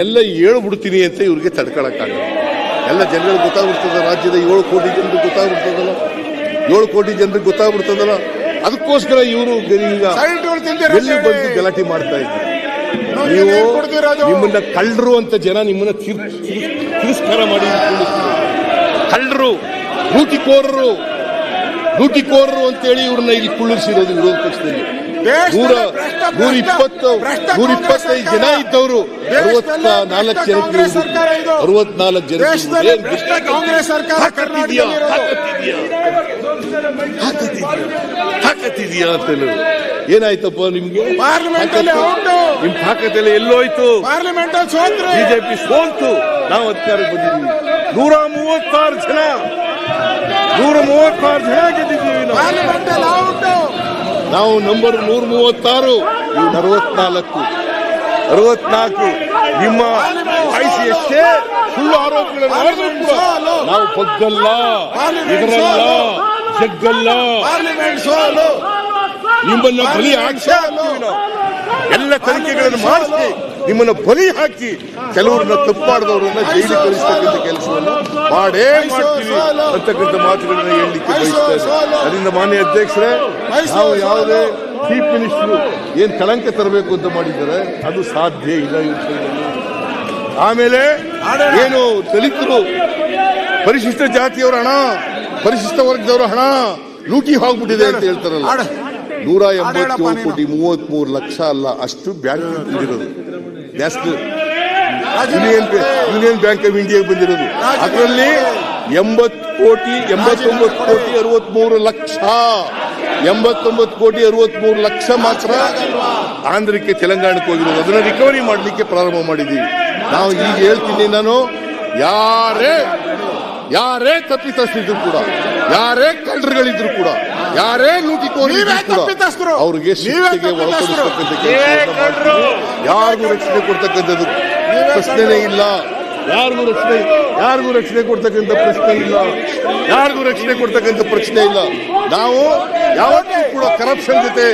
ಎಲ್ಲ ಹೇಳ್ಬಿಡ್ತೀನಿ ಅಂತ ಇವ್ರಿಗೆ ತಡ್ಕೊಳಕ್ಕಾಗಲ್ಲ. ಎಲ್ಲ ಜನಗಳಿಗೆ ಗೊತ್ತಾಗ್ಬಿಡ್ತದ ರಾಜ್ಯದ ಏಳು ಕೋಟಿ ಜನರಿಗೆ ಗೊತ್ತಾಗ್ಬಿಡ್ತದಲ್ಲ ಏಳು ಕೋಟಿ ಜನರಿಗೆ ಗೊತ್ತಾಗ್ಬಿಡ್ತದಲ್ಲ. ಅದಕ್ಕೋಸ್ಕರ ಇವರು ಎಲ್ಲಿ ಬಂದು ಗಲಾಟೆ ಮಾಡ್ತಾ ಇದ್ದಾರೆ? ನೀವು? ನಿಮ್ಮನ್ನ ಕಳ್ಳರು ಅಂತ ಜನ ನಿಮ್ಮನ್ನ ತಿರ್- ತಿರ್- ತಿರಸ್ಕಾರ ಮಾಡಿ. ಕಳ್ಳರು ಲೂಟಿಕೋರರು ಲೂಟಿಕೋರರು ಅಂತೇಳಿ ಇವ್ರನ್ನ ಇಲ್ಲಿ ಕುಳ್ಳಿರಿಸಿರೋದು ವಿರೋಧ ಪಕ್ಷದಲ್ಲಿ. ನೂರ ಇಪ್ಪತ್ತು ನೂರ ಇಪ್ಪತ್ತೈದು ಜನ. ಇದ್ದವರು ಅರವತ್ತ ನಾಲ್ಕು ಜನಕ್ಕೆ. ಅರವತ್ನಾಲ್ಕು ಜನ ಕಾಂಗ್ರೆಸ್ ಸರ್ಕಾರ ತಾಕತ್ತಿದ್ಯಾ ಅಂತ. ಏನಾಯ್ತಪ್ಪ ನಿಮ್ಗೆ. ನಿಮ್ ತಾಕತ್ತೆಲ್ಲ ಎಲ್ಲೋಯ್ತು ಪಾರ್ಲಿಮೆಂಟ್ ಬಿಜೆಪಿ ಸೋಲ್ತು. ನಾವು ಅಧಿಕಾರಕ್ಕೆ ಬಂದಿದ್ದೀವಿ. ನೂರ ಮೂವತ್ತಾರು ಜನ. ನೂರ ಮೂವತ್ತಾರು ಜನ ಗೆದ್ದಿದ್ದೀವಿ ನಾವು. ನಾವು ನಂಬರ್ ನೂರ ಮೂವತ್ತಾರು ಇವ್ನು ಅರವತ್ನಾಲ್ಕು ಅರವತ್ನಾಲ್ಕು ನಿಮ್ಮ ವಯಸ್ಸು ಎಷ್ಟೇ ಸುಳ್ಳು ಆರೋಪಗಳನ್ನು ಮಾಡಿದ್ರು ಕೂಡ. ನಾವು ಬಗ್ಗಲ್ಲ ಇದರಲ್ಲ ಜಗ್ಗಲ್ಲ. ನಿಮ್ಮನ್ನು ಬಲಿ ಹಾಕಿ ಎಲ್ಲ ತನಿಖೆಗಳನ್ನು ಮಾಡಿಸಿ ನಿಮ್ಮನ್ನ ಬಲಿ ಹಾಕಿ ಕೆಲವರನ್ನ ತಪ್ಪಾಡದವರನ್ನ ಜೈಲಿ ಜೈಲಿಗೆ ಕಳಿಸ್ತಕ್ಕಂಥ ಕೆಲಸವನ್ನು ಮಾಡೇ. ಮಾಡ್ತೀವಿ. ಅಂತಕ್ಕಂಥ ಮಾತುಗಳನ್ನ ಹೇಳಲಿಕ್ಕೆ ಬಯಸ್ತಾರೆ. ಅದರಿಂದ ಮಾನ್ಯ ಅಧ್ಯಕ್ಷರೇ ನಾವು ಯಾವುದೇ ಚೀಫ್ ಮಿನಿಸ್ಟರ್ ಏನ್ ಕಳಂಕ ತರಬೇಕು ಅಂತ ಮಾಡಿದ್ದಾರೆ ಅದು ಸಾಧ್ಯ ಇಲ್ಲ ಈ ವಿಷಯದಲ್ಲಿ. ಆಮೇಲೆ ಏನು ದಲಿತರು ಪರಿಶಿಷ್ಟ ಜಾತಿಯವರ ಹಣ ಪರಿಶಿಷ್ಟ ವರ್ಗದವರ ಹಣ ಲೂಟಿ ಹೋಗ್ಬಿಟ್ಟಿದೆ ಅಂತ ಹೇಳ್ತಾರಲ್ಲ. ನೂರ ಎಂಬತ್ತೇಳು. ಕೋಟಿ ಮೂವತ್ತ್ ಮೂರು ಲಕ್ಷ ಅಲ್ಲ ಅಷ್ಟು bank national union union bank of ಇಂಡಿಯಾಗೆ ಬಂದಿರೋದು ಅದರಲ್ಲಿ ಎಂಬತ್ತು ಕೋಟಿ ಎಂಬತ್ತೊಂಬತ್ತು ಕೋಟಿ ಅರವತ್ಮೂರು ಲಕ್ಷ ಎಂಬತ್ತೊಂಬತ್ತು ಕೋಟಿ ಅರವತ್ಮೂರು ಲಕ್ಷ ಮಾತ್ರ ಆಂಧ್ರಕ್ಕೆ ತೆಲಂಗಾಣಕ್ಕೆ ಹೋಗಿರೋದು ಅದನ್ನ ರಿಕವರಿ ಮಾಡಲಿಕ್ಕೆ ಪ್ರಾರಂಭ ಮಾಡಿದ್ದೀವಿ ನಾವು ಈಗ ಹೇಳ್ತೀನಿ ನಾನು ಯಾರೇ ಯಾರೇ ತಪ್ಪಿತಸ್ಥಿದ್ರು ಕೂಡ ಯಾರೇ ಕಳ್ಳರುಗಳಿದ್ರು ಕೂಡ ಯಾರೇ ಲೂಟಿಕೋರಿದ್ರು ಕೂಡ. ಅವ್ರಿಗೆ ಶಿಕ್ಷೆಗೆ. ಒಳಪಡಿಸ್ತಕ್ಕಂಥ. ಯಾರಿಗೂ ರಕ್ಷಣೆ ಕೊಡ್ತಕ್ಕಂಥದ್ದು ಪ್ರಶ್ನೆನೇ ಇಲ್ಲ. ಯಾರಿಗೂ ರಕ್ಷಣೆ ಯಾರಿಗೂ ರಕ್ಷಣೆ ಕೊಡ್ತಕ್ಕಂಥ ಪ್ರಶ್ನೆ ಇಲ್ಲ. ಯಾರಿಗೂ ರಕ್ಷಣೆ ಕೊಡ್ತಕ್ಕಂಥ ಪ್ರಶ್ನೆ ಇಲ್ಲ. ನಾವು ಯಾವತ್ತೂ ಕೂಡ ಕರಪ್ಷನ್ ಜೊತೆ.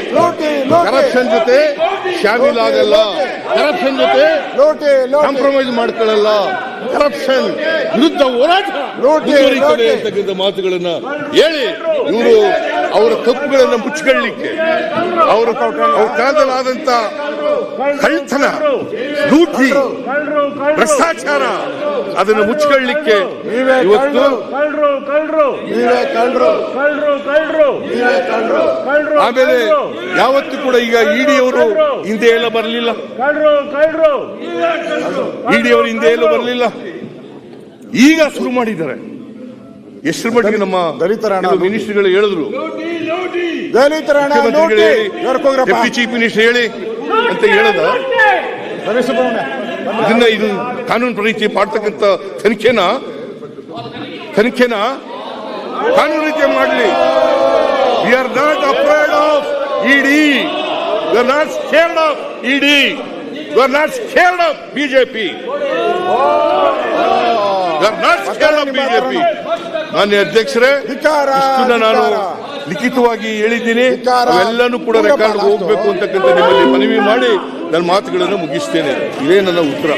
ಕರಪ್ಷನ್ ಜೊತೆ ಶಾಮೀಲಾಗಲ್ಲ ಕರಪ್ಷನ್ ಜೊತೆ ಕಾಂಪ್ರಮೈಸ್ ಮಾಡ್ಕೊಳ್ಳಲ್ಲ. ಕರಪ್ಷನ್ ವಿರುದ್ಧ ಹೋರಾಟ. ಅಂತಕ್ಕಂಥ ಮಾತುಗಳನ್ನ ಹೇಳಿ ಇವರು ಅವರ ತಪ್ಪುಗಳನ್ನ ಮುಚ್ಚಿಕೊಳ್ಳಿಕ್ಕೆ ಅವರು ಅವ್ರ ಕಾಲದಲ್ಲಾದಂತ ಕಳ್ತನ ಲೂಟಿ ಭ್ರಷ್ಟಾಚಾರ ಅದನ್ನು ಮುಚ್ಚಿಕೊಳ್ಳಲಿಕ್ಕೆ ಇವತ್ತು ಕಳ್ರು. ಕಳ್ರು ನೀವೇ ಕಳ್ರು. ಕಳ್ರು ಕಳ್ರು. ನೀವೇ ಕಳ್ರು. ಕಳ್ರು ಆಮೇಲೆ ಯಾವತ್ತೂ ಕೂಡ ಈಗ ಇಡಿ ಅವರು ಹಿಂದೆ ಎಲ್ಲ ಬರಲಿಲ್ಲ. ಕಳ್ರು ಕಳ್ರು. ಇಡಿ ಅವರು ಹಿಂದೆ ಎಲ್ಲ ಬರಲಿಲ್ಲ. ಈಗ ಶುರು ಮಾಡಿದ್ದಾರೆ. ಎಷ್ಟರ ಮಟ್ಟಿಗೆ ನಮ್ಮ ದಲಿತರ ಮಿನಿಸ್ಟರ್ಗಳು ಹೇಳಿದ್ರು. ದಲಿತರ ಚೀಫ್ ಮಿನಿಸ್ಟರ್ ಹೇಳಿ. ಅಂತ ಹೇಳದ? ಇದನ್ನ ಇದು ಕಾನೂನು ರೀತಿ ಮಾಡ್ತಕ್ಕಂಥ ತನಿಖೆನ? ತನಿಖೆನ? ಕಾನೂನು ರೀತಿ ಮಾಡಲಿ. We are not afraid of ED we are not scared of ED we are not scared of BJP not scared of BJP ಮಾನ್ಯ ಅಧ್ಯಕ್ಷರೇ ನಾನು. ಲಿಖಿತವಾಗಿ ಹೇಳಿದ್ದೀನಿ. ಎಲ್ಲನೂ ಅವೆಲ್ಲನೂ ಕೂಡ ರೆಕಾರ್ಡ್ ಹೋಗಬೇಕು ಹೋಗ್ಬೇಕು ಅಂತಕ್ಕಂಥ ನಿಮ್ಮಲ್ಲಿ ಮನವಿ ಮಾಡಿ ನನ್ನ ಮಾತುಗಳನ್ನು ಮುಗಿಸ್ತೇನೆ. ಇದೇ ನನ್ನ ಉತ್ತರ.